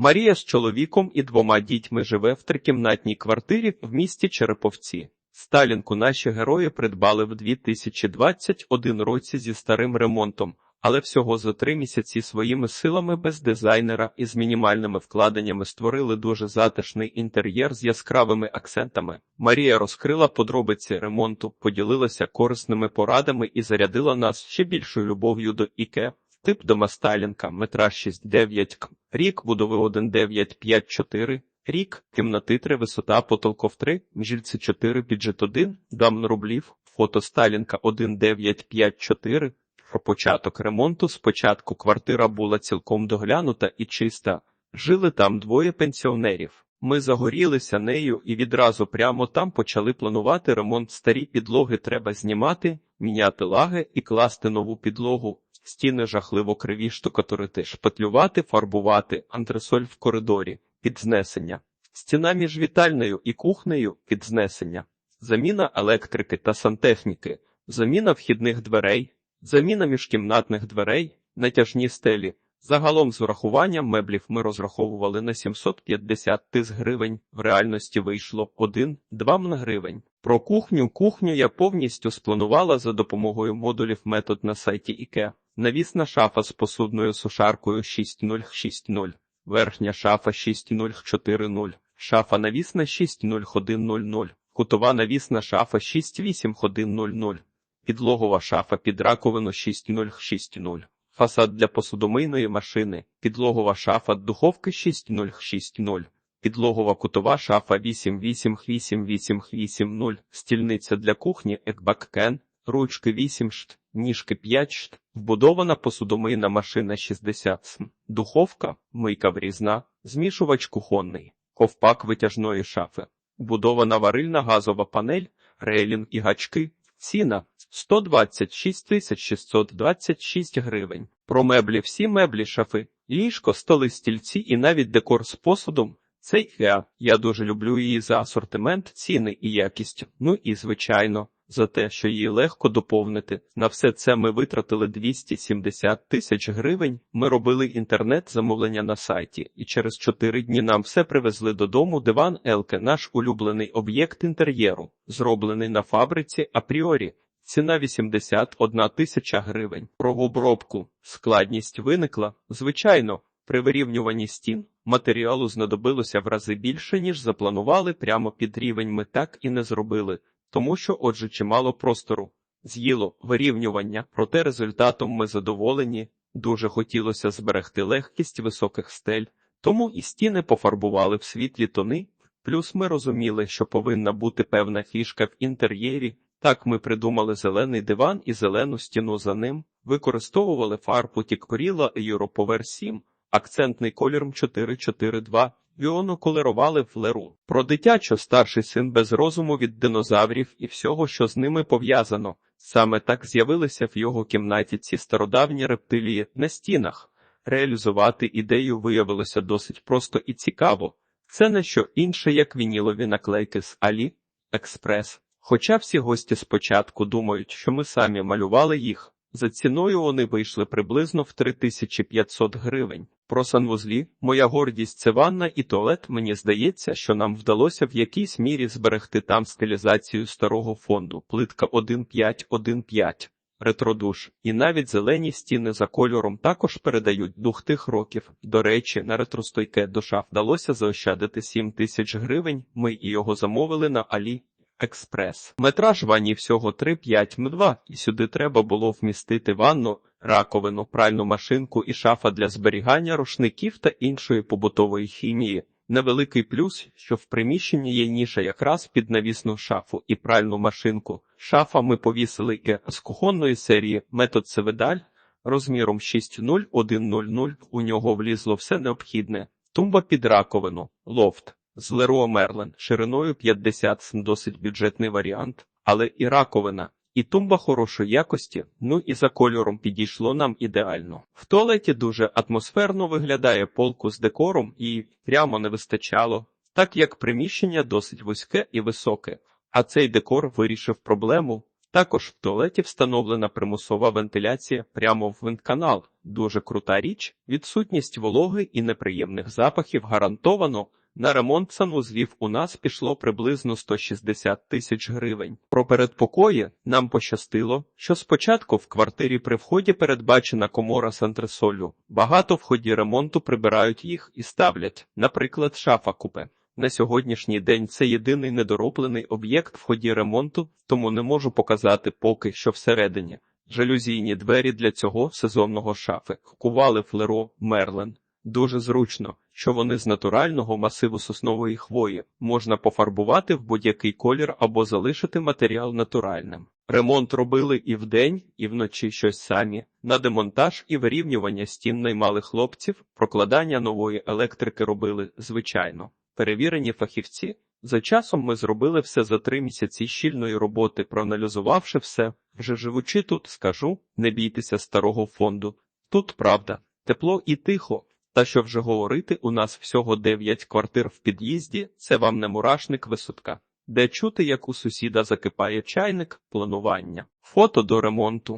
Марія з чоловіком і двома дітьми живе в трикімнатній квартирі в місті Череповці. Сталінку наші герої придбали в 2021 році зі старим ремонтом, але всього за три місяці своїми силами без дизайнера і з мінімальними вкладеннями створили дуже затишний інтер'єр з яскравими акцентами. Марія розкрила подробиці ремонту, поділилася корисними порадами і зарядила нас ще більшою любов'ю до Іке. Тип дома Сталінка, метраж 6,9 к. Рік будови 1,954. Рік, кімнати 3, висота потолков 3, міжільці 4, бюджет 1, дам рублів, фото Сталінка 1954. Про початок ремонту спочатку квартира була цілком доглянута і чиста. Жили там двоє пенсіонерів. Ми загорілися нею і відразу прямо там почали планувати ремонт. Старі підлоги треба знімати, міняти лаги і класти нову підлогу. Стіни жахливо криві штукатурити, шпатлювати, фарбувати, антресоль в коридорі, підзнесення. Стіна між вітальною і кухнею підзнесення. Заміна електрики та сантехніки, заміна вхідних дверей, заміна міжкімнатних дверей, натяжні стелі. Загалом з урахуванням меблів ми розраховували на 750 тисяч гривень, в реальності вийшло 1-2 мн гривень. Про кухню кухню я повністю спланувала за допомогою модулів метод на сайті IKEA. Навісна шафа з посудною сушаркою 6060, верхня шафа 6040, шафа навісна 60100, кутова навісна шафа 68100, підлогова шафа під раковину 6060. Фасад для посудомийної машини, підлогова шафа духовки 6060, підлогова кутова шафа 888880, стільниця для кухні Екбаккен, ручки 8 шт, ніжки 5 шт, вбудована посудомийна машина 60 см, духовка, мийка врізна, змішувач кухонний, ковпак витяжної шафи, вбудована варильна газова панель, рейлінг і гачки, ціна 126 626 гривень. Про меблі всі меблі шафи, ліжко, столи, стільці і навіть декор з посудом. Це я. Я дуже люблю її за асортимент, ціни і якість. Ну і, звичайно, за те, що її легко доповнити. На все це ми витратили 270 тисяч гривень. Ми робили інтернет-замовлення на сайті, і через 4 дні нам все привезли додому. Диван Елке, наш улюблений об'єкт інтер'єру, зроблений на фабриці апріорі. Ціна 81 тисяча гривень. Про обробку складність виникла. Звичайно, при вирівнюванні стін матеріалу знадобилося в рази більше, ніж запланували прямо під рівень ми так і не зробили, тому що, отже, чимало простору з'їло вирівнювання, проте результатом ми задоволені. Дуже хотілося зберегти легкість високих стель, тому і стіни пофарбували в світлі тони. Плюс ми розуміли, що повинна бути певна фішка в інтер'єрі. Так ми придумали зелений диван і зелену стіну за ним, використовували фарбу Тіккоріла Europower 7, акцентний колір 442, Віону колерували в леру. Про дитячо старший син без розуму від динозаврів і всього, що з ними пов'язано. Саме так з'явилися в його кімнаті ці стародавні рептилії на стінах. Реалізувати ідею виявилося досить просто і цікаво. Це не що інше, як вінілові наклейки з Алі Експрес. Хоча всі гості спочатку думають, що ми самі малювали їх, за ціною вони вийшли приблизно в 3500 гривень. Про санвузлі, моя гордість це ванна і туалет, мені здається, що нам вдалося в якійсь мірі зберегти там стилізацію старого фонду, плитка 1.5.1.5, ретродуш, і навіть зелені стіни за кольором також передають дух тих років. До речі, на ретростойке душа вдалося заощадити 7 тисяч гривень, ми і його замовили на Алі. Експрес. Метраж ванні всього 3-5 м2, і сюди треба було вмістити ванну, раковину, пральну машинку і шафа для зберігання рушників та іншої побутової хімії. Невеликий плюс, що в приміщенні є ніша якраз під навісну шафу і пральну машинку. Шафа ми повісили з кухонної серії метод Севедаль розміром 60100. У нього влізло все необхідне. Тумба під раковину, лофт. З Leroy Merlin шириною 50 см досить бюджетний варіант, але і раковина, і тумба хорошої якості, ну і за кольором підійшло нам ідеально. В туалеті дуже атмосферно виглядає полку з декором і прямо не вистачало, так як приміщення досить вузьке і високе, а цей декор вирішив проблему. Також в туалеті встановлена примусова вентиляція прямо в вентканал. Дуже крута річ. Відсутність вологи і неприємних запахів гарантовано. На ремонт санвузлів у нас пішло приблизно 160 тисяч гривень. Про передпокої нам пощастило, що спочатку в квартирі при вході передбачена комора з антресолю. Багато в ході ремонту прибирають їх і ставлять, наприклад, шафа купе. На сьогоднішній день це єдиний недороблений об'єкт в ході ремонту, тому не можу показати поки що всередині. Жалюзійні двері для цього сезонного шафи кували флеро Мерлен. Дуже зручно, що вони з натурального масиву соснової хвої можна пофарбувати в будь-який колір або залишити матеріал натуральним. Ремонт робили і вдень, і вночі щось самі. На демонтаж і вирівнювання стін наймали хлопців, прокладання нової електрики робили звичайно. Перевірені фахівці. За часом ми зробили все за три місяці щільної роботи, проаналізувавши все. Вже живучи тут, скажу, не бійтеся старого фонду. Тут правда, тепло і тихо. Та що вже говорити, у нас всього дев'ять квартир в під'їзді, це вам не мурашник висотка, де чути, як у сусіда закипає чайник, планування, фото до ремонту.